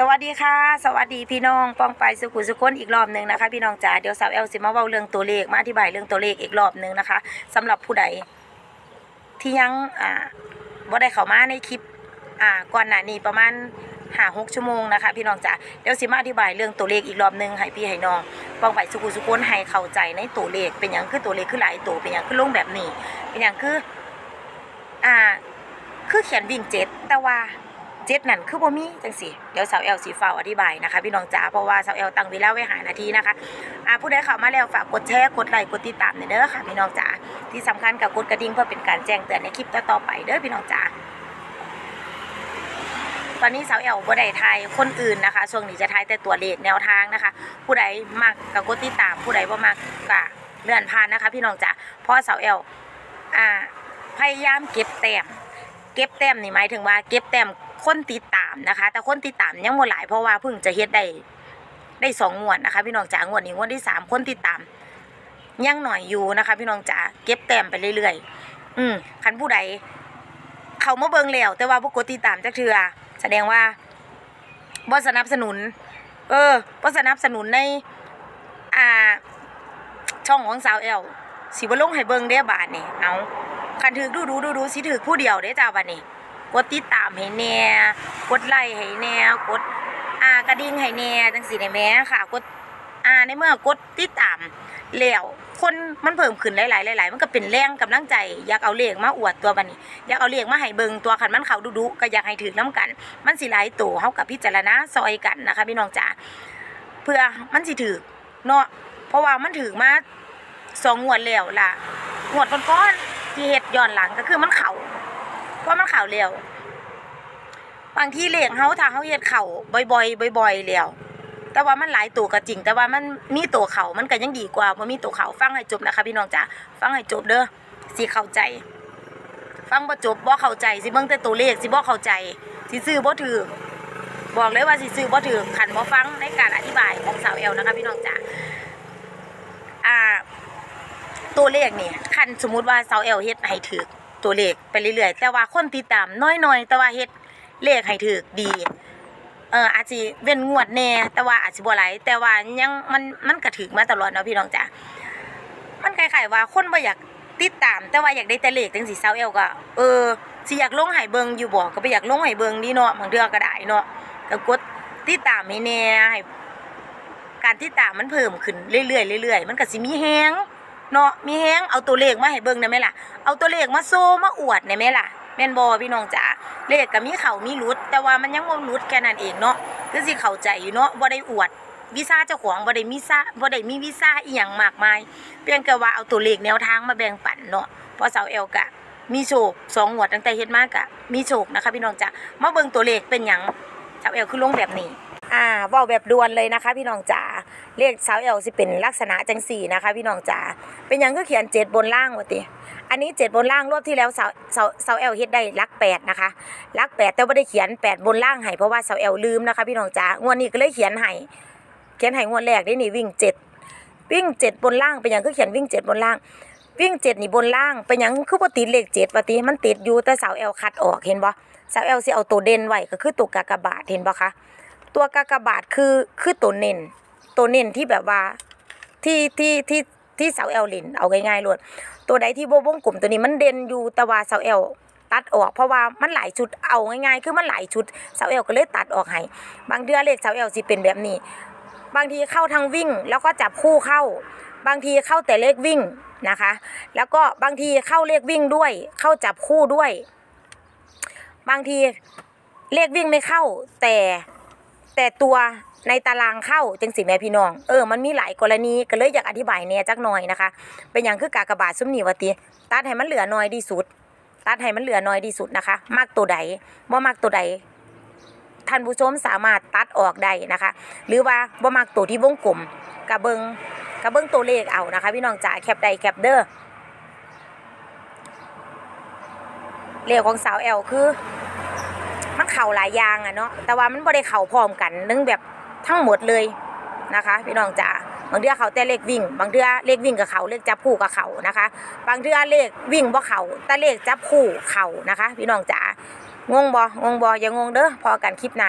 สวัสดีค่ะ สวัสดีพี่น้องปองไปสุขุสุคนอีกรอบหนึ่งนะคะ พี่น้องจ๋าเดี๋ยวสาวแอลสิมาเว้าเรื่องตัวเลขมาอธิบายเรื่องตัวเลขอีกรอบหนึ่งนะคะสำหรับผู้ใดที่ยังอ่าบ่ได้เข้ามาในคลิปอ่าก่อนหน้านี้ประมาณห้าหกชั่วโมงนะคะพี่น้องจ๋าเดี๋ยวสิมาอธิบายเรื่องตัวเลขอีกรอบหนึ่งให้พี่ให้น้องปองไปสุขุสุคนให้เข้าใจในตัวเลข เป็นอย่างคือตัวเลขคือหลายตัวเป็นอย่างคือลงแบบนี้ เป็นอย่างคืออ่าคือเขียนวิ่งเจ็ดแต่ว่า เจ็ดนั่นคือบ่มีจังสิเดี๋ยวสาวแอลสีฟ้าอธิบายนะคะพี่น้องจ๋าเพราะว่าสาวแอลตั้งเวลาไว้หานาทีนะคะอ่าผู้ใดเข้ามาแล้วฝากกดแชร์กดไลค์กดติดตามเด้อค่ะพี่น้องจ๋าที่สำคัญกับกดกระดิ่งเพื่อเป็นการแจ้งเตือนในคลิปต่อๆไปเด้อพี่น้องจ๋าตอนนี้สาวแอลบ่ได้ทายคนอื่นนะคะช่วงนี้จะทายแต่ตัวเลขแนวทางนะคะ ผู้ใดมักก็กดติดตาม ผู้ใดบ่มักก็เลื่อนผ่านนะคะ พี่น้องจ๋าเพราะสาวแอลอ่าพยายามเก็บแต้มเก็บแต้มนี่หมายถึงว่าเก็บแต้ม คนติดตามนะคะ แต่คนติดตามยังบ่หลายเพราะว่าเพิ่งจะเฮ็ดได้ได้สองงวดนะคะ พี่น้องจ๋างวดนี้งวดที่สามคนติดตามยังหน่อยอยู่นะคะ พี่น้องจ๋าเก็บแต้มไปเรื่อยๆ อืมคันผู้ใดเขามาเบิ่งแล้วแต่ว่าบ่กกดติดตามจักเทือแสดงว่าบ่สนับสนุน เออบ่สนับสนุนใน อ่า ช่องของสาวแอลสิบ่ลงให้เบิ่งเด้บาดนี่เอาคันถือดูดูดูดูสิถือผู้เดียวเด้จ้าบัดนี้ กดติดตามให้แน่กดไลค์ให้แน่กดอ่ากระดิ่งให้แน่จังซี่ได้แหมค่ะ กดอ่าในเมื่อกดติดตามแล้วคนมันเพิ่มขึ้นหลายๆหลายๆมันก็เป็นแรงกำลังใจอยากเอาเลขมาอวดตัวบัดนี้อยากเอาเลขมาให้เบิงตัวคันมันเขาดุๆก็อยากให้ถือน้กัน มันสิหลายตัวเฮากับพิจารณาซอยกันนะคะพี่น้องจ๋าเพื่อมันสิถือเนาะเพราะว่ามันถือมาสองงวดแล้วล่ะงวดก่อนๆที่เฮ็ดย้อนหลังก็คือมันเข่า เพราะมันเข่าเร็วบางที่เลขเฮาถ้าเฮาเฮ็ดเข่าบ่อยๆบ่อยๆแล้วแต่ว่ามันหลายตัวก็จริง แต่ว่ามันมีตัวเข่ามันก็ยังดีกว่าบ่มีตัวเข่าฟังให้จบนะคะ พี่น้องจ๋าฟังให้จบเด้อสิเข้าใจ ฟังบ่จบบ่เข้าใจสิเบิ่งแต่ตัวเลขสิบ่เข้าใจสิซื้อบ่ถือบอกเลยว่าสิซื้อบ่ถือขันบ่ฟังในการอธิบายของสาวแอลนะคะ พี่น้องจ๋าอ่าตัวเลขนี่คันสมมุติว่าเซาเอลเฮ็ดให้ถึก ตัวเลขไปเรื่อยๆ แต่ว่าคนติดตามน้อยๆ แต่ว่าเฮ็ดเลขให้ถึกดี เอออาจสิเว้นงวดแน่แต่ว่าอาจสิบ่หลายแต่ว่ายังมันมันก็ถึกมาตลอดเนาะพี่น้องจ้ะมันคล้ายๆว่าคนบ่อยากติดตาม แต่ว่าอยากได้แต่เลขจังซี่เซาเอลก็เออสิอยากลงให้เบิ่งอยู่บ่ก็บ่อยากลงให้เบิ่งนี่เนาะบางเทื่อก็ได้เนาะก็กดติดตามให้แน่ให้การติดตามมันเพิ่มขึ้นเรื่อยๆเรื่อยๆมันก็สิมีแฮง เนาะมีแฮงเอาตัวเลขมาให้เบิ่งได้ไหมล่ะ เอาตัวเลขมาโซมาอวดได้ไหมล่ะแม่นบ่พี่น้องจ๋าเลขก็มีเข้ามีหลุด แต่ว่ามันยังบ่หลุดแค่นั้นเองเนาะคือสิเข้าใจอยู่เนาะบ่ได้อวดวีซ่าเจ้าของบ่ได้มีซ่าบ่ได้มีวีซ่าอีหยังมากมาย เพียงแค่ว่าเอาตัวเลขแนวทางมาแบ่งปันเนาะเพราะสาวเอลกะ มีโชคสองงวดตั้งแต่เฮ็ดมากะ มีโชคนะคะพี่น้องจ๋ามาเบิ่งตัวเลขเป็นหยังสาวเอลคือลงแบบนี้ อ่าว้าแบบด่วนเลยนะคะ พี่น้องจ๋าเลขสาวเอลสิเป็นลักษณะจังสี่นะคะ พี่น้องจ๋าเป็นยังก็เขียนเจ็ดบนล่างวะติอันนี้เจ็ดบนล่างรอบที่แล้วสาวสาวสาวเอลเฮ็ดได้ลักแปดนะคะลักแปดแต่ว่าได้เขียนแปดบนล่างให้เพราะว่าสาวเอลลืมนะคะ พี่น้องจ๋างวดนี้ก็เลยเขียนให้เขียนให้งวดแรกได้นี่วิ่งเจ็ดวิ่งเจ็ดบนล่างเป็นยังก็เขียนวิ่งเจ็ดบนล่างวิ่งเจ็ดนี่บนล่างเป็นยังคือบ่ติดเลขเจ็ดปติมันติดอยู่แต่สาวเอลคัดออกเห็นบ่สาวเอลสิเอาตัวเด่นไว้ก็คือตัวกากบาทเห็นบ่คะ ตัวกากบาทคือคือตัวเน้นตัวเน้นที่แบบว่าที่ที่ที่ที่เสาเอลลินเอาง่ายๆเลยตัวใดที่โบวงกลุ่มตัวนี้มันเด่นอยู่แต่ว่าเสาเอลตัดออกเพราะว่ามันหลายชุดเอาง่ายๆ คือมันหลายชุดเสาเอลก็เลยตัดออกให้บางเดือนเลขเสาเอลสิเป็นแบบนี้ บางทีเข้าทางวิ่งแล้วก็จับคู่เข้า บางทีเข้าแต่เลขวิ่งนะคะ แล้วก็บางทีเข้าเลขวิ่งด้วย เข้าจับคู่ด้วย บางทีเลขวิ่งไม่เข้าแต่ แต่ตัวในตารางเข้าจังสิแม่พี่น้อง เออมันมีหลายกรณีก็เลยอยากอธิบายแหน่จักหน่อยนะคะ เป็นอย่างคือกากบาทซุ้มนีวติตัดให้มันเหลือน้อยที่สุด ตัดให้มันเหลือน้อยที่สุดนะคะ มากตัวใดบ่มากตัวใดท่านผู้ชมสามารถตัดออกได้นะคะ หรือว่าบ่มากตัวที่วงกลมกระเบิงกระเบิงตัวเลขเอานะคะ พี่น้องจ๋าแคปใดแคปเด้อเลขของสาวแอลคือ มันเข่าหลายอย่างอะเนาะแต่ว่ามันบ่ได้เข่าพร้อมกันนึงแบบทั้งหมดเลยนะคะพี่น้องจ๋าบางเทือเขาแต่เลขวิ่ง บางเทือเลขวิ่งกับเขาเลขจับคู่กับเขานะคะ บางเทือเลขวิ่งบ่เขาแต่เลขจับคู่เขานะคะ พี่น้องจ๋างงบ่งงบ่อย่างงงเด้อพอกันคลิปหน้า